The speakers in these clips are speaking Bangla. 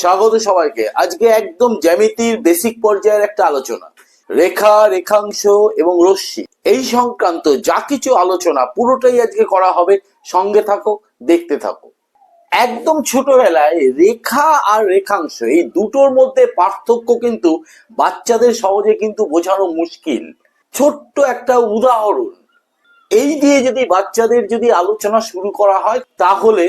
স্বাগত সবাইকে। আজকে একদম জ্যামিতির বেসিক পর্যায়ের একটা আলোচনা। রেখা, রেখাংশ এবং রশ্মি। এই সংক্রান্ত যা কিছু আলোচনা পুরোটাই আজকে করা হবে। সঙ্গে থাকো, দেখতে থাকো। একদম ছোটবেলায় রেখা আর রেখাংশ এই দুটোর মধ্যে পার্থক্য কিন্তু বাচ্চাদের সহজে কিন্তু বোঝানো মুশকিল। ছোট্ট একটা উদাহরণ। এই দিয়ে যদি বাচ্চাদের যদি আলোচনা শুরু করা হয়, তাহলে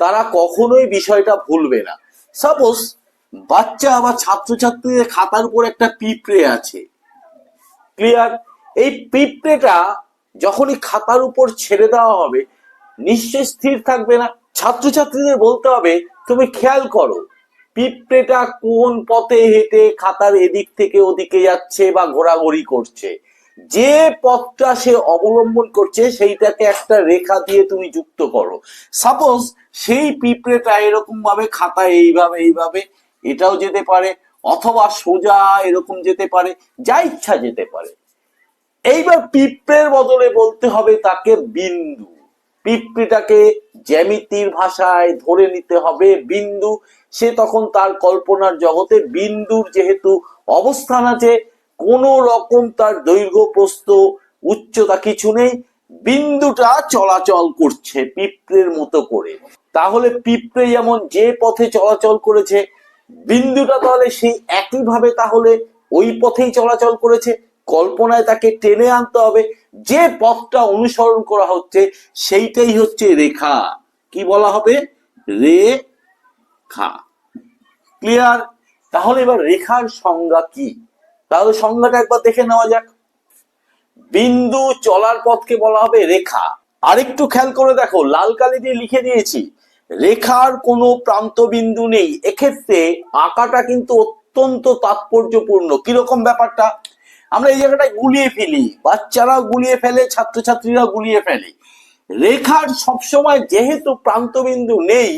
তারা কখনোই বিষয়টা ভুলবে না। সাপোজ বাচ্চা বা ছাত্রছাত্রীদের খাতার উপর একটা পিঁপড়ে আছে। ক্লিয়ার এই পিঁপড়েটা যখনই খাতার উপর ছেড়ে দেওয়া হবে নিশ্চয় স্থির থাকবে না। ছাত্রছাত্রীদের বলতে হবে, তুমি খেয়াল করো, পিঁপড়েটা কোন পথে হেঁটে খাতার এদিক থেকে ওদিকে যাচ্ছে বা ঘোরাঘুরি করছে? যে পথটা সে অবলম্বন করছে, সেইটাকে একটা রেখা দিয়ে তুমি যুক্ত করো। সাপোজ সেই পিঁপড়েটা এরকম ভাবে খাতা এইভাবে এইভাবে এটাও যেতে পারে, অথবা সোজা এরকম যেতে পারে, যা ইচ্ছা যেতে পারে। এইবার পিঁপড়ের বদলে বলতে হবে তাকে বিন্দু। পিঁপড়েটাকে জ্যামিতির ভাষায় ধরে নিতে হবে বিন্দু। সে তখন তার কল্পনার জগতে বিন্দুর যেহেতু অবস্থান আছে কোন রকম তার দৈর্ঘ্য, প্রস্থ, উচ্চতা কিছু নেই। বিন্দুটা চলাচল করছে পিঁপড়ের মতো করে। তাহলে পিঁপড়ে যেমন যে পথে চলাচল করেছে, বিন্দুটা তাহলে সেই একইভাবে তাহলে ওই পথেই চলাচল করেছে। কল্পনায় তাকে টেনে আনতে হবে। যে পথটা অনুসরণ করা হচ্ছে, সেইটাই হচ্ছে রেখা। কি বলা হবে? রেখা। ক্লিয়ার? তাহলে এবার রেখার সংজ্ঞা কি? তাহলে সংজ্ঞাটা একবার দেখে নেওয়া যাক। বিন্দু চলার পথকে বলা হবে রেখা। আরেকটু খেয়াল করে দেখো, লাল কালি দিয়ে লিখে দিয়েছি, রেখার কোনো প্রান্ত বিন্দু নেই। এক্ষেত্রে আঁকাটা কিন্তু অত্যন্ত তাৎপর্যপূর্ণ। কীরকম ব্যাপারটা? আমরা এই জায়গাটায় গুলিয়ে ফেলি। বাচ্চারা গুলিয়ে ফেলে ছাত্রছাত্রীরা গুলিয়ে ফেলে। রেখার সবসময় যেহেতু প্রান্তবিন্দু নেই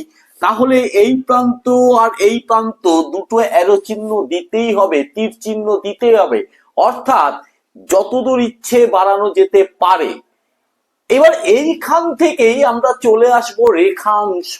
তাহলে এই প্রান্ত আর এই প্রান্ত দুটো অ্যারো চিহ্ন দিতেই হবে, তীর চিহ্ন দিতেই হবে। অর্থাৎ যতদূর ইচ্ছে বাড়ানো যেতে পারে। এবার এইখান থেকেই আমরা চলে আসব রেখাংশ।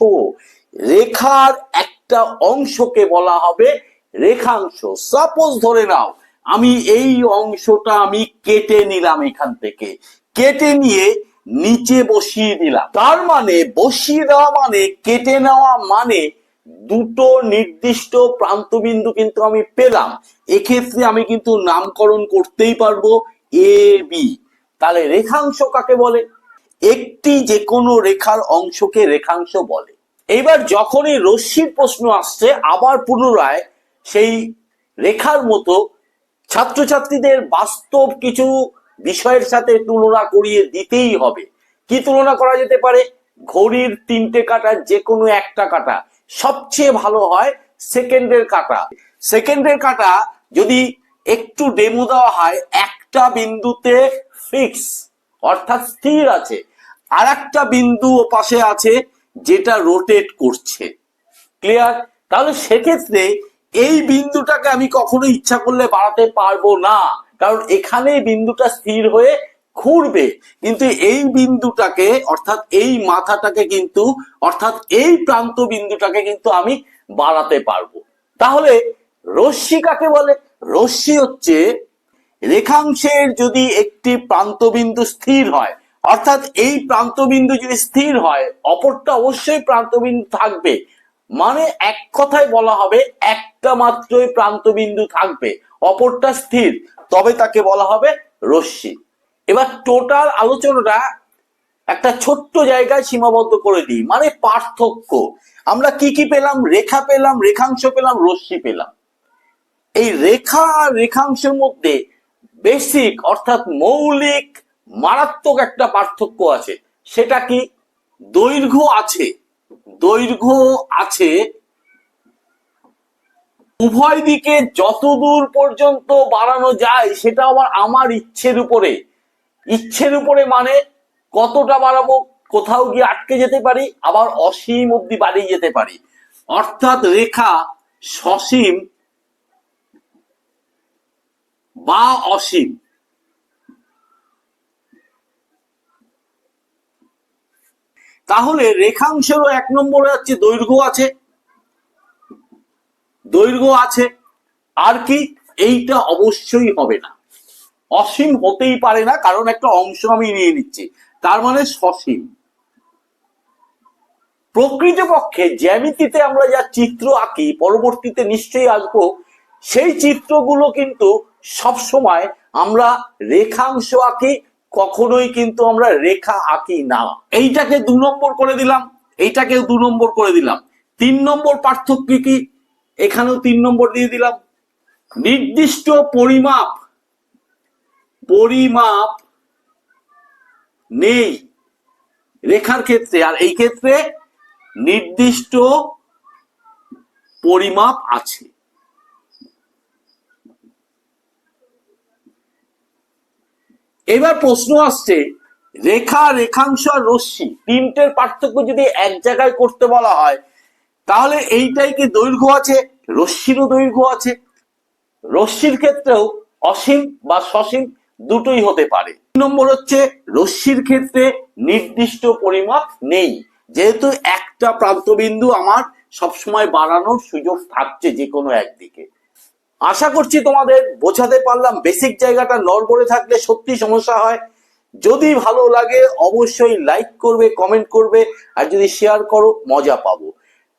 রেখার একটা অংশকে বলা হবে রেখাংশ। সাপোজ ধরে নাও, আমি এই অংশটা আমি কেটে নিলাম এখান থেকে। কেটে নিয়ে নিচে বসিয়ে দিলাম। তার মানে বসিয়ে দেওয়া মানে কেটে নেওয়া মানে দুটো নির্দিষ্ট প্রান্তবিন্দু কিন্তু আমি পেলাম। এক্ষেত্রে আমি কিন্তু নামকরণ করতেই পারব এ বি তাহলে রেখাংশ কাকে বলে? একটি যে কোনো রেখার অংশকে রেখাংশ বলে। এইবার যখনই রশ্মির প্রশ্ন আসছে, আবার পুনরায় সেই রেখার মতো ছাত্রছাত্রীদের বাস্তব কিছু বিষয়ের সাথে তুলনা করিয়ে দিতেই হবে। কি তুলনা করা যেতে পারে? ঘড়ির তিনটে কাটার যে কোনো একটা কাটা। সবচেয়ে ভালো হয় সেকেন্ডের কাটা। সেকেন্ডের কাটা যদি একটু ডেমো দেওয়া হয়, একটা বিন্দুতে ফিক্স অর্থাৎ স্থির আছে। আর একটা বিন্দু ও পাশে আছে যেটা রোটেট করছে। ক্লিয়ার তাহলে সেক্ষেত্রে এই বিন্দুটাকে আমি কখনো ইচ্ছা করলে বাড়াতে পারব না। কারণ এখানে বিন্দুটা স্থির হয়ে ঘুরবে। কিন্তু এই বিন্দুটাকে, অর্থাৎ এই মাথাটাকে কিন্তু, অর্থাৎ এই প্রান্ত বিন্দুটাকে কিন্তু আমি বাড়াতে পারব। তাহলে রশ্মি কাকে বলে? রশ্মি হচ্ছে রেখাংশের যদি একটি প্রান্তবিন্দু স্থির হয়, অর্থাৎ এই প্রান্তবিন্দু যদি স্থির হয়, অপরটা অবশ্যই প্রান্তবিন্দু থাকবে। মানে এক কথায় বলা হবে, একটা মাত্রই প্রান্তবিন্দু থাকবে, অপরটা স্থির। তবে তাকে বলা হবে রশ্মি। এবার টোটাল আলোচনাটা একটা ছোট্ট জায়গায় সীমাবদ্ধ করে দিই মানে পার্থক্য। আমরা কি কি পেলাম? রেখা পেলাম, রেখাংশ পেলাম, রশ্মি পেলাম। এই রেখা আর রেখাংশের মধ্যে বেসিক অর্থাৎ মৌলিক, মারাত্মক একটা পার্থক্য আছে। সেটা কি? দৈর্ঘ্য আছে। দৈর্ঘ্য আছে উভয় দিকে যতদূর পর্যন্ত বাড়ানো যায়, সেটা আবার আমার ইচ্ছের উপরে। ইচ্ছের উপরে মানে কতটা বাড়াবো, কোথাও গিয়ে আটকে যেতে পারি, আবার অসীম অব্দি বাড়িয়ে যেতে পারি। অর্থাৎ রেখা সসীম বা অসীম। তাহলে রেখাংশেরও এক নম্বরে হচ্ছে দৈর্ঘ্য আছে। দৈর্ঘ্য আছে, আর কি এইটা অবশ্যই হবে না। অসীম হতেই পারে না, কারণ একটা অংশ আমি নিয়ে নিচ্ছি। তার মানে সসীম। প্রকৃতপক্ষে জ্যামিতিতে আমরা যা চিত্র আঁকি, পরবর্তীতে নিশ্চয়ই আসব, সেই চিত্রগুলো কিন্তু সব সময় আমরা রেখাংশ আঁকি, কখনোই কিন্তু আমরা রেখা আঁকি না। এইটাকে দু নম্বর করে দিলাম, এইটাকেও দু নম্বর করে দিলাম। তিন নম্বর পার্থক্য কি? এখানেও তিন নম্বর দিয়ে দিলাম। নির্দিষ্ট পরিমাপ পরিমাপ নেই রেখার ক্ষেত্রে। আর এই ক্ষেত্রে নির্দিষ্ট পরিমাপ আছে। এবার প্রশ্ন আসছে, রেখা, রেখাংশ আর রশ্মি তিনটের পার্থক্য যদি এক জায়গায় করতে বলা হয় তাহলে এইটাই কি দৈর্ঘ্য আছে? রশ্মিরও দৈর্ঘ্য আছে। রশ্মির ক্ষেত্রেও অসীম বা সসীম দুটোই হতে পারে। নম্বর হচ্ছে, রশ্মির ক্ষেত্রে নির্দিষ্ট পরিমাপ নেই। যেহেতু একটা প্রান্তবিন্দু আমার সবসময় বাড়ানোর সুযোগ থাকছে যে কোনো একদিকে। আশা করছি তোমাদের বোঝাতে পারলাম। বেসিক জায়গাটা নড়বড়ে থাকলে সত্যি সমস্যা হয়। যদি ভালো লাগে, অবশ্যই লাইক করবে, কমেন্ট করবে। আর যদি শেয়ার করো, মজা পাবো।